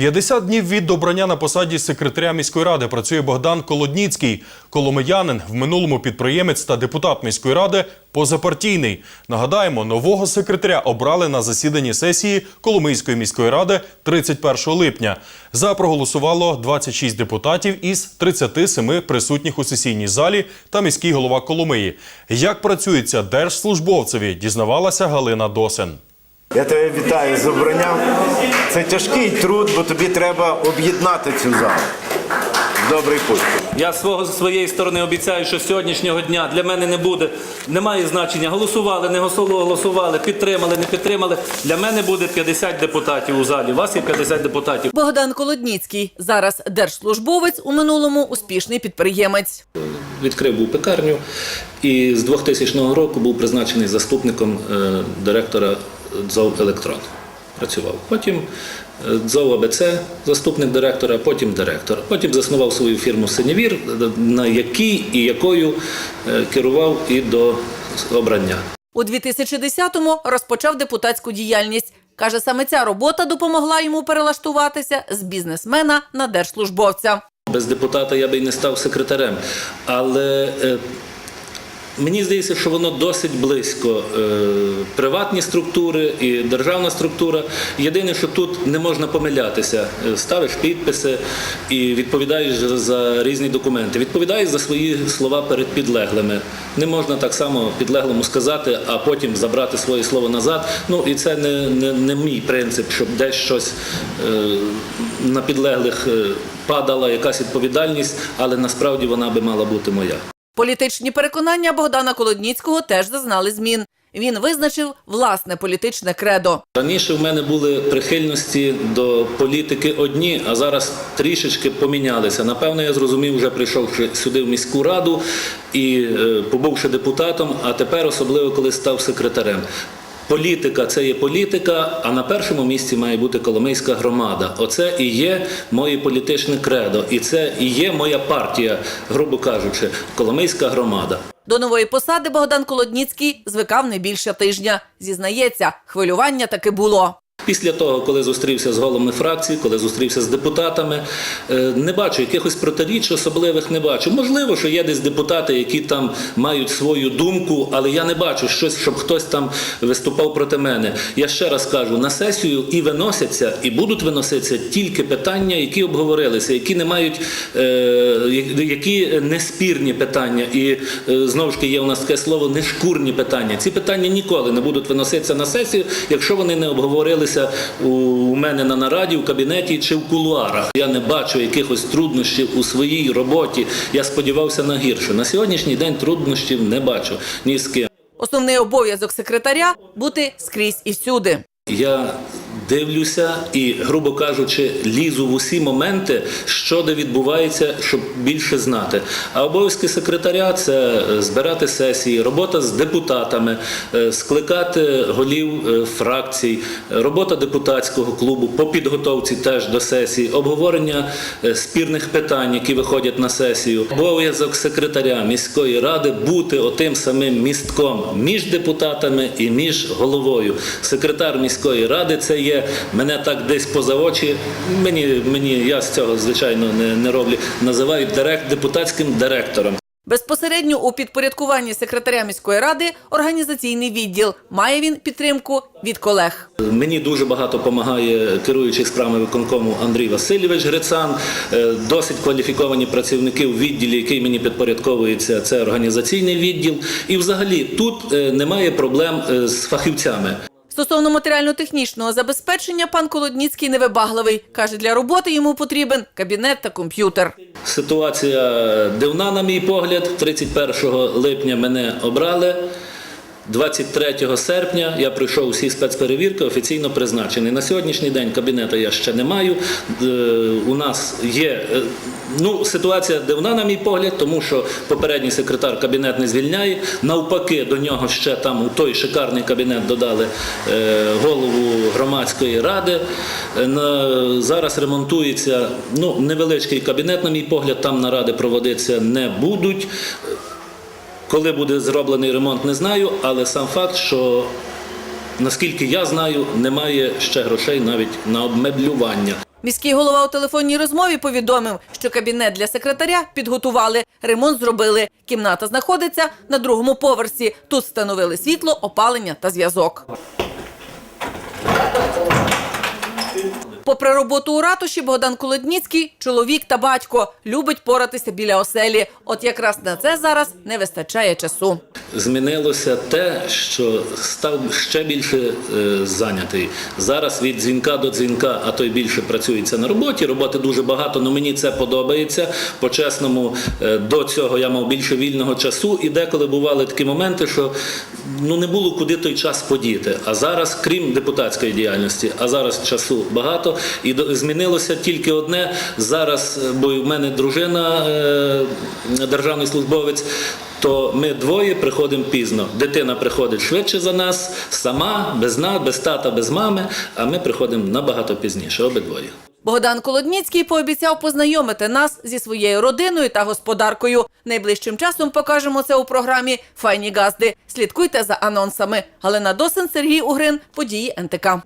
50 днів від обрання на посаді секретаря міської ради працює Богдан Колодніцький. Коломиянин, в минулому підприємець та депутат міської ради позапартійний. Нагадаємо, нового секретаря обрали на засіданні сесії Коломийської міської ради 31 липня. За проголосувало 26 депутатів із 37 присутніх у сесійній залі та міський голова Коломиї. Як працюється держслужбовцеві, дізнавалася Галина Досин. Я тебе вітаю з обранням. Це тяжкий труд, бо тобі треба об'єднати цю залу. Добрий путь. Я свого зі своєї сторони обіцяю, що сьогоднішнього дня для мене не буде, немає значення. Голосували, не голосували, підтримали, не підтримали. Для мене буде 50 депутатів у залі. У вас є 50 депутатів. Богдан Колодніцький зараз держслужбовець у минулому успішний підприємець. Відкрив був пекарню і з 2000 року був призначений заступником е, директора ДЗОВ Електрон. Працював. Потім е, ДЗОВ АБЦ, заступник директора, потім директор. Потім заснував свою фірму Синівір, на якій і якою е, керував і до обрання. У 2010-му розпочав депутатську діяльність. Каже, саме ця робота допомогла йому перелаштуватися з бізнесмена на держслужбовця. Без депутата я би і не став секретарем. Але е, мені здається, що воно досить близько. Е, приватні структури і державна структура. Єдине, що тут не можна помилятися. Е, Ставиш підписи і відповідаєш за різні документи. Відповідаєш за свої слова перед підлеглими. Не можна так само підлеглому сказати, а потім забрати своє слово назад. Ну і це не, не, не мій принцип, щоб десь щось е, на підлеглих падала якась відповідальність, але насправді вона би мала бути моя. Політичні переконання Богдана Колодніцького теж зазнали змін. Він визначив власне політичне кредо. Раніше в мене були прихильності до політики одні, а зараз трішечки помінялися. Напевно, я зрозумів, вже прийшовши сюди в міську раду і е, побувши депутатом, а тепер особливо коли став секретарем. Політика це є політика, а на першому місці має бути Коломийська громада. Оце і є моє політичне кредо, і це і є моя партія, грубо кажучи, Коломийська громада. До нової посади Богдан Колодніцький звикав не більше тижня. Зізнається, хвилювання таки було. Після того, коли зустрівся з головами фракції, коли зустрівся з депутатами, е, не бачу якихось протиріч особливих не бачу. Можливо, що є десь депутати, які там мають свою думку, але я не бачу щось, щоб хтось там виступав проти мене. Я ще раз кажу, на сесію і виносяться, і будуть виноситися тільки питання, які обговорилися, які не мають, е, які не спірні питання. І е, знову ж таки є у нас таке слово нешкурні питання. Ці питання ніколи не будуть виноситися на сесію, якщо вони не обговорилися у у мене на нараді, в кабінеті чи в кулуарах. Я не бачу якихось труднощів у своїй роботі. Я сподівався на гірше. На сьогоднішній день труднощів не бачу ні з ким. Основний обов'язок секретаря бути скрізь і всюди. Я дивлюся і, грубо кажучи, лізу в усі моменти, що де відбувається, щоб більше знати. А обов'язки секретаря це е, збирати сесії, робота з депутатами, е, скликати голів е, фракцій, робота депутатського клубу по підготовці теж до сесії, обговорення спірних питань, які виходять на сесію. Обов'язок секретаря міської ради бути отим самим містком між депутатами і між головою. Секретар міської ради це є мене так десь поза очі. Мені, мені я з цього звичайно не, не роблю. Називають директ депутатським директором. Безпосередньо у підпорядкуванні секретаря міської ради організаційний відділ. Має він підтримку від колег. Мені дуже багато допомагає керуючий справами виконкому Андрій Васильович Грицан. Е, Досить кваліфіковані працівники в відділі, який мені підпорядковується, це організаційний відділ. І взагалі тут е, немає проблем е, з фахівцями. Стосовно матеріально-технічного забезпечення, пан Колодніцький невибагливий. Каже, для роботи йому потрібен кабінет та комп'ютер. Ситуація дивна, на мій погляд. 31 липня мене обрали. 23 серпня я пройшов усі спецперевірки, офіційно призначений. На сьогоднішній день кабінету я ще не маю. Е, У нас є е, ну, ситуація дивна, на мій погляд, тому що попередній секретар кабінет не звільняє. Навпаки, до нього ще там у той шикарний кабінет додали е, голову громадської ради. Зараз ремонтується ну, невеличкий кабінет, на мій погляд, там наради проводитися не будуть. Коли буде зроблений ремонт, не знаю, але сам факт, що наскільки я знаю, немає ще грошей навіть на обмеблювання. Міський голова у телефонній розмові повідомив, що кабінет для секретаря підготували, ремонт зробили. Кімната знаходиться на другому поверсі. Тут встановили світло, опалення та зв'язок. Попри роботу у ратуші, Богдан Колодніцький – чоловік та батько, любить поратися біля оселі. От якраз на це зараз не вистачає часу. Змінилося те, що став ще більше е, зайнятий. Зараз від дзвінка до дзвінка, а то й більше працюється на роботі. Роботи дуже багато, але мені це подобається. По-чесному, е, до цього я мав більше вільного часу, і деколи бували такі моменти, що ну не було куди той час подіти. А зараз, крім депутатської діяльності, а зараз часу багато. І змінилося тільки одне. Зараз, е, бо в мене дружина, е, державний службовець. То ми двоє приходимо пізно. Дитина приходить швидше за нас, сама, без нас, без тата, без мами, а ми приходимо набагато пізніше, обидвоє. Богдан Колодніцький пообіцяв познайомити нас зі своєю родиною та господаркою. Найближчим часом покажемо це у програмі Файні газди. Слідкуйте за анонсами. Галина Досин, Сергій Угрин. Події НТК.